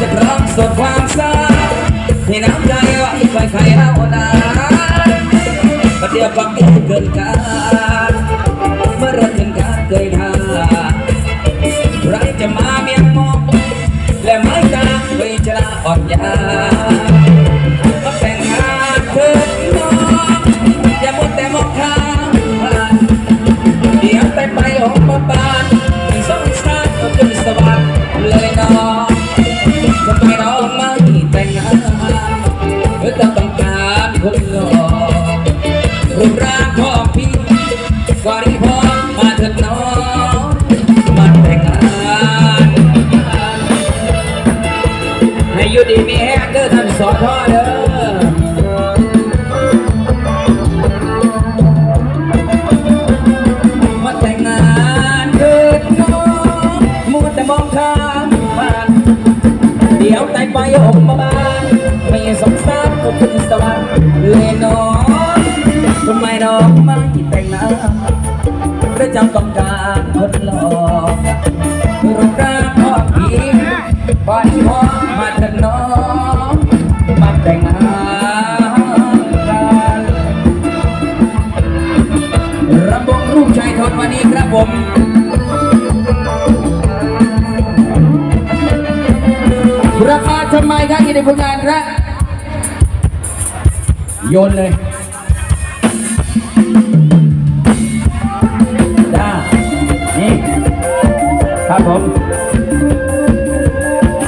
จะพร้อมสดความเศร้าที่น้ำใจไว้คอยใครเอานาประเดี๋ยวปักเองเกินการเมื่อเราถึงการเคยทาใครจะมาเมียงมองและไม้ตาเคยจะลาอ่อนยา เพื่อต้องการคนหล่อรูปร่างของพี่ก็รีพอมาเถิดน้องมาแต่งงานให้อยู่ดีมีแฮกเด้อท่านสอทอเด้อมาแต่งงานเถิดน้อมัวแต่มองข้ามผ่าน เดี๋ยวตายไปอกมาบ้านไม่สงสารก็ขึ้นสวรรค์เลยน้องทำไมน้องไม่แต่งงานพระจ้าต้องการคนหล่อรูปร่างพอดีพอดีพอมาเถิดน้องมาแต่งงานกันรำวงลูกชายทนวันนี้ครับผม ราคาทำไมครับที่ในผลงานครับโยนเลยด้านี่ครับผม